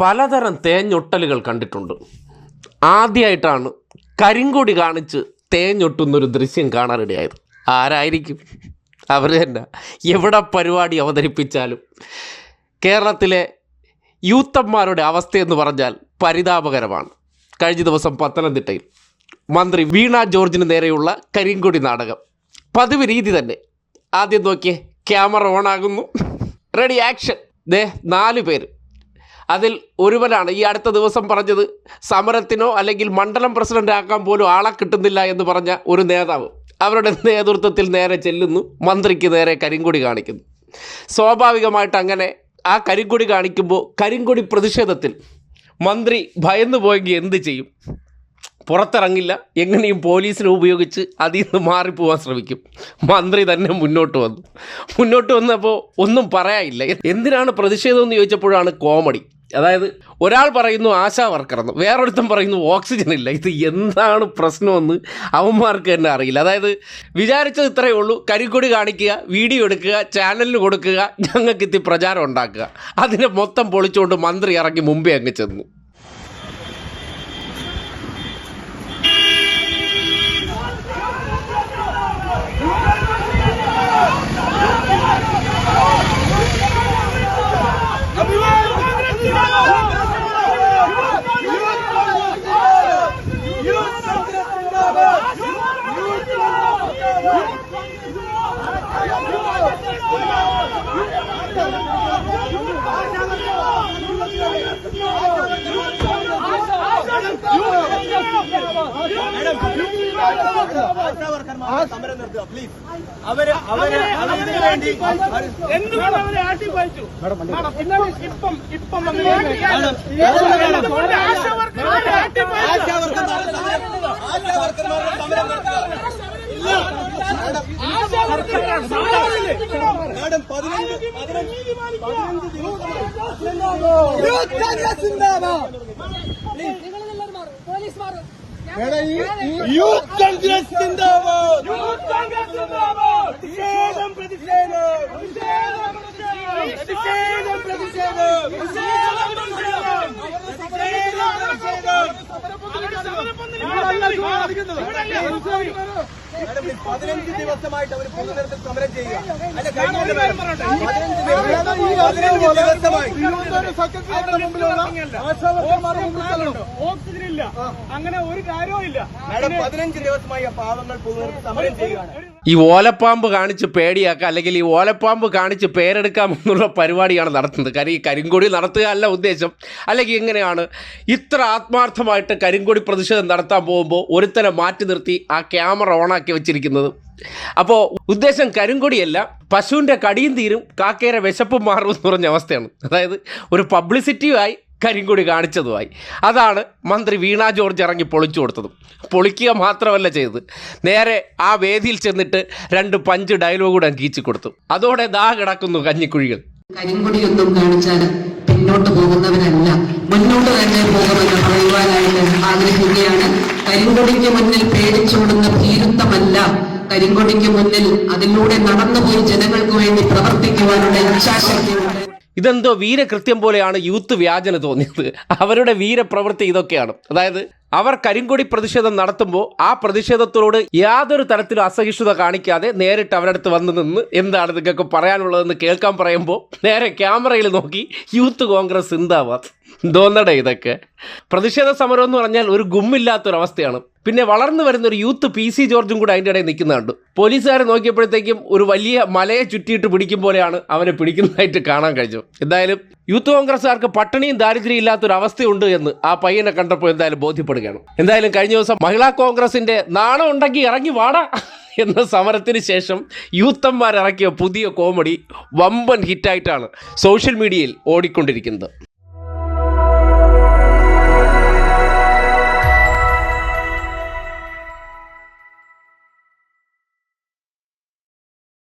പലതരം തേഞ്ഞൊട്ടലുകൾ കണ്ടിട്ടുണ്ട്. ആദ്യമായിട്ടാണ് കരിങ്കൊടി കാണിച്ച് തേഞ്ഞൊട്ടുന്നൊരു ദൃശ്യം കാണാനിടയായത്. ആരായിരിക്കും? അവർ തന്നെ. എവിടെ പരിപാടി അവതരിപ്പിച്ചാലും. കേരളത്തിലെ യൂത്തന്മാരുടെ അവസ്ഥയെന്ന് പറഞ്ഞാൽ പരിതാപകരമാണ്. കഴിഞ്ഞ ദിവസം പത്തനംതിട്ടയിൽ മന്ത്രി വീണ ജോർജിന് നേരെയുള്ള കരിങ്കൊടി നാടകം. പതിവ് രീതി തന്നെ. ആദ്യം നോക്കിയേ ക്യാമറ ഓൺ ആകുന്നു റെഡി ആക്ഷൻ. ദേ നാല് പേര്. അതിൽ ഒരുവനാണ് ഈ അടുത്ത ദിവസം പറഞ്ഞത് സമരത്തിനോ അല്ലെങ്കിൽ മണ്ഡലം പ്രസിഡന്റ് ആക്കാൻ പോലും ആളെ കിട്ടുന്നില്ല എന്ന് പറഞ്ഞ ഒരു നേതാവ് അവരുടെ നേതൃത്വത്തിൽ നേരെ ചെല്ലുന്നു മന്ത്രിക്ക് നേരെ കരിങ്കൊടി കാണിക്കുന്നു. സ്വാഭാവികമായിട്ട് അങ്ങനെ ആ കരിങ്കൊടി കാണിക്കുമ്പോൾ കരിങ്കൊടി പ്രതിഷേധത്തിൽ മന്ത്രി ഭയന്നു പോയെങ്കിൽ എന്ത് ചെയ്യും? പുറത്തിറങ്ങില്ല എങ്ങനെയും പോലീസിനെ ഉപയോഗിച്ച് അതിൽ നിന്ന് മാറിപ്പോവാൻ ശ്രമിക്കും. മന്ത്രി തന്നെ മുന്നോട്ട് വന്നു. മുന്നോട്ട് വന്നപ്പോൾ ഒന്നും പറയാനില്ല. എന്തിനാണ് പ്രതിഷേധം എന്ന് ചോദിച്ചപ്പോഴാണ് കോമഡി. അതായത് ഒരാൾ പറയുന്നു ആശാ വർക്കർ എന്ന് വേറൊരുത്തൻ പറയുന്നു ഓക്സിജൻ ഇല്ല. ഇത് എന്താണ് പ്രശ്നമെന്ന് അവന്മാർക്ക് തന്നെ അറിയില്ല. അതായത് വിചാരിച്ചത് ഇത്രയേ ഉള്ളൂ. കരിക്കൊടി കാണിക്കുക വീഡിയോ എടുക്കുക ചാനലിന് കൊടുക്കുക ഞങ്ങൾക്ക് ഇത്തി പ്രചാരം ഉണ്ടാക്കുക. അതിനെ മൊത്തം പൊളിച്ചുകൊണ്ട് മന്ത്രി ഇറങ്ങി മുമ്പേ അങ്ങ് ചെന്നു. സമരം നിർത്തുക പ്ലീസ് അവർ അവർ അതിനു വേണ്ടി എന്തുകൊണ്ട് അവരെ ആട്ടിപ്പായിച്ചു ഇപ്പം ഇപ്പം? ആശാവർക്കർമാരുടെ സമരം സമരമില്ലേ? മാഡം പതിനഞ്ച് പതിനഞ്ച് പതിനഞ്ച് പോലീസ് യൂത്ത് കോൺഗ്രസ് സിന്ദാബാദ് യൂത്ത് കോൺഗ്രസ് ജിന്ദാബാദ്. പ്രതിഷേധം പ്രതിഷേധം. പ്രതിഷേധം, പ്രതിഷേധം. പ്രതിഷേധം പ്രതിഷേധം. പ്ലീസ് പതിനഞ്ച് ദിവസമായിട്ട് അവർ പൊതുനിരത്തിൽ സമരം ചെയ്യുക. അല്ല കഴിഞ്ഞ പതിനഞ്ച് ദിവസം പതിനഞ്ച് ദിവസമായി. ഓക്സിജൻ ഇല്ല. അങ്ങനെ ഒരു കാര്യവും ഇല്ല. മാഡം പതിനഞ്ച് ദിവസമായി ആ പാവങ്ങൾ പൊതുനിരത്തിൽ സമരം ചെയ്യുകയാണ്. ഈ ഓലപ്പാമ്പ് കാണിച്ച് പേടിയാക്കുക അല്ലെങ്കിൽ ഈ ഓലപ്പാമ്പ് കാണിച്ച് പേരെടുക്കാം എന്നുള്ള പരിപാടിയാണ് നടത്തുന്നത്. കാര്യം ഈ കരിങ്കൊടി നടത്തുക അല്ല ഉദ്ദേശം. അല്ലെങ്കിൽ എങ്ങനെയാണ് ഇത്ര ആത്മാർത്ഥമായിട്ട് കരിങ്കൊടി പ്രതിഷേധം നടത്താൻ പോകുമ്പോൾ ഒരുത്തനെ മാറ്റി നിർത്തി ആ ക്യാമറ ഓണാക്കി വെച്ചിരിക്കുന്നത്. അപ്പോൾ ഉദ്ദേശം കരിങ്കൊടിയല്ല പശുവിന്റെ കടിയും തീരും കാക്കയുടെ വിശപ്പും മാറും എന്ന് പറഞ്ഞ അവസ്ഥയാണ്. അതായത് ഒരു പബ്ലിസിറ്റിയുമായി കരിങ്കൊടി കാണിച്ചതുമായി. അതാണ് മന്ത്രി വീണ ജോർജ് ഇറങ്ങി പൊളിച്ചു കൊടുത്തതും. പൊളിക്കുക മാത്രമല്ല ചെയ്തത്. നേരെ ആ വേദിയിൽ ചെന്നിട്ട് രണ്ട് പഞ്ച് ഡയലോഗ് കൂടെ കീച്ചു കൊടുത്തു. അതോടെ ദാ കിടക്കുന്നു കഞ്ഞിക്കുഴികൾ. കരിങ്കൊടിയൊന്നും കാണിച്ചാൽ പിന്നോട്ട് പോകുന്നവരല്ല. കരിങ്കൊടിക്ക് മുന്നിൽ അതിലൂടെ നടന്നുപോയി ജനങ്ങൾക്ക് വേണ്ടി പ്രവർത്തിക്കുവാനുള്ള ഇച്ഛാശക്തിയുണ്ട്. ഇതെന്തോ വീരകൃത്യം പോലെയാണ് യൂത്ത് വ്യാജന തോന്നിയത്. അവരുടെ വീരപ്രവൃത്തി ഇതൊക്കെയാണ്. അതായത് അവർ കരിങ്കൊടി പ്രതിഷേധം നടത്തുമ്പോൾ ആ പ്രതിഷേധത്തോട് യാതൊരു തരത്തിലും അസഹിഷ്ണുത കാണിക്കാതെ നേരിട്ട് അവരുടെ അടുത്ത് വന്ന് നിന്ന് എന്താണ് നിങ്ങൾക്ക് പറയാനുള്ളതെന്ന് കേൾക്കാൻ പറയുമ്പോൾ നേരെ ക്യാമറയിൽ നോക്കി യൂത്ത് കോൺഗ്രസ് സിന്ദാബാദ്. തോന്നടേ ഇതൊക്കെ? പ്രതിഷേധ സമരം എന്ന് പറഞ്ഞാൽ ഒരു ഗുമ്മില്ലാത്തൊരവസ്ഥയാണ്. പിന്നെ വളർന്നു വരുന്ന ഒരു യൂത്ത് പി സി ജോർജും കൂടെ അതിന്റെ ഇടയിൽ നിൽക്കുന്നുണ്ട് പോലീസുകാരെ നോക്കിയപ്പോഴത്തേക്കും ഒരു വലിയ മലയെ ചുറ്റിയിട്ട് പിടിക്കും പോലെയാണ് അവനെ പിടിക്കുന്നതായിട്ട് കാണാൻ കഴിഞ്ഞു. എന്തായാലും യൂത്ത് കോൺഗ്രസ്സുകാർക്ക് പട്ടിണിയും ദാരിദ്ര്യം ഇല്ലാത്തൊരു അവസ്ഥയുണ്ട് എന്ന് ആ പയ്യനെ കണ്ടപ്പോൾ എന്തായാലും ബോധ്യപ്പെടുകയാണ്. എന്തായാലും കഴിഞ്ഞ ദിവസം മഹിളാ കോൺഗ്രസിന്റെ നാണം ഉണ്ടെങ്കിൽ ഇറങ്ങി വാടാ എന്ന സമരത്തിന് ശേഷം യൂത്തന്മാർ ഇറക്കിയ പുതിയ കോമഡി വമ്പൻ ഹിറ്റായിട്ടാണ് സോഷ്യൽ മീഡിയയിൽ ഓടിക്കൊണ്ടിരിക്കുന്നത്.